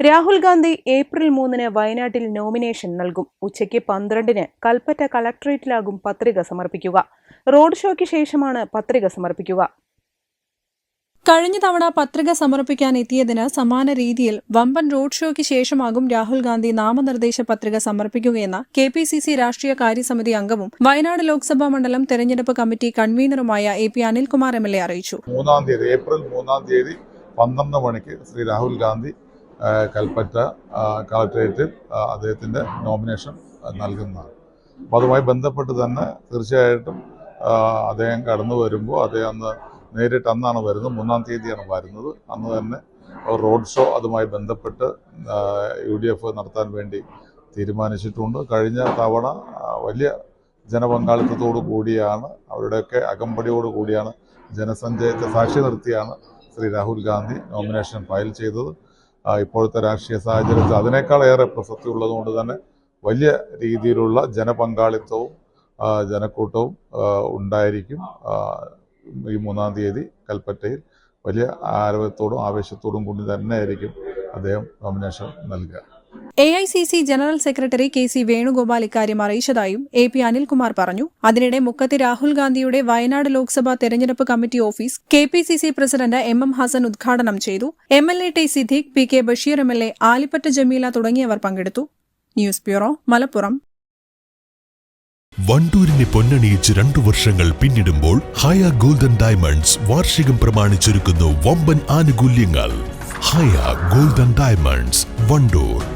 Rahul Gandhi April മൂന്നിന് വയനാട്ടിൽ nomination നൽകും. ഉച്ചയ്ക്ക് പന്ത്രണ്ടിന് കൽപ്പറ്റ കളക്ടറേറ്റിലാകും പത്രിക സമർപ്പിക്കുക. റോഡ് ഷോയ്ക്ക് ശേഷമാണ് പത്രിക സമർപ്പിക്കുക. കഴിഞ്ഞ തവണ പത്രിക സമർപ്പിക്കാൻ എത്തിയതിന് സമാന രീതിയിൽ വമ്പൻ റോഡ് ഷോയ്ക്ക് ശേഷമാകും രാഹുൽ ഗാന്ധി നാമനിർദ്ദേശ പത്രിക സമർപ്പിക്കുകയെന്ന് കെ പി സി സി രാഷ്ട്രീയ കാര്യസമിതി അംഗവും വയനാട് ലോക്സഭാ മണ്ഡലം തെരഞ്ഞെടുപ്പ് committee കൺവീനറുമായ A P Anilkumar M L A അറിയിച്ചു. മൂന്നാം തീയതി ഏപ്രിൽ മൂന്നാം തീയതി പന്ത്രണ്ട് മണിക്ക് ശ്രീ രാഹുൽ ഗാന്ധി കൽപ്പറ്റ കളക്ട്രേറ്റിൽ അദ്ദേഹത്തിന്റെ നോമിനേഷൻ നൽകുന്നതാണ്. അപ്പോൾ അതുമായി ബന്ധപ്പെട്ട് തന്നെ തീർച്ചയായിട്ടും അദ്ദേഹം കടന്നു വരുമ്പോൾ അദ്ദേഹം അന്ന് നേരിട്ട് അന്നാണ് വരുന്നത്. മൂന്നാം തീയതിയാണ് വരുന്നത്. അന്ന് തന്നെ റോഡ് ഷോ അതുമായി ബന്ധപ്പെട്ട് യു ഡി എഫ് നടത്താൻ വേണ്ടി തീരുമാനിച്ചിട്ടുണ്ട്. കഴിഞ്ഞ തവണ വലിയ ജനപങ്കാളിത്തത്തോടു കൂടിയാണ് അവരുടെയൊക്കെ അകമ്പടിയോട് കൂടിയാണ് ജനസഞ്ചയത്തെ സാക്ഷി നിർത്തിയാണ് ശ്രീ രാഹുൽ ഗാന്ധി നോമിനേഷൻ ഫയൽ ചെയ്തത്. ഇപ്പോഴത്തെ രാഷ്ട്രീയ സാഹചര്യത്തിൽ അതിനേക്കാളേറെ പ്രസക്തി ഉള്ളതുകൊണ്ട് തന്നെ വലിയ രീതിയിലുള്ള ജനപങ്കാളിത്തവും ജനക്കൂട്ടവും ഉണ്ടായിരിക്കും. ഈ മൂന്നാം തീയതി കൽപ്പറ്റയിൽ വലിയ ആരവത്തോടും ആവേശത്തോടും കൂടി തന്നെയായിരിക്കും അദ്ദേഹം നോമിനേഷൻ നൽകുക. A I C C general secretary K C Venugopal ഇക്കാര്യം അറിയിച്ചതായും എ പി അനിൽകുമാർ പറഞ്ഞു. അതിനിടെ മുക്കത്ത് രാഹുൽ ഗാന്ധിയുടെ വയനാട് ലോക്സഭാ തെരഞ്ഞെടുപ്പ് committee office K P C C president M M Hassan ഉദ്ഘാടനം ചെയ്തു. M L A T Siddique P K Basheer M L A Alippatta Jameela തുടങ്ങിയവർ പങ്കെടുത്തു. News bureau Malappuram. വണ്ടൂരിനെ പൊന്നണിയിച്ച് രണ്ടു വർഷങ്ങൾ പിന്നിടുമ്പോൾ ഹയ ഗോൾഡൻ ഡയമണ്ട്സ് വാർഷികം പ്രമാണിച്ചൊരുക്കുന്നു വമ്പൻ ആനുകൂല്യങ്ങൾ. Haya golden diamonds Wandoor.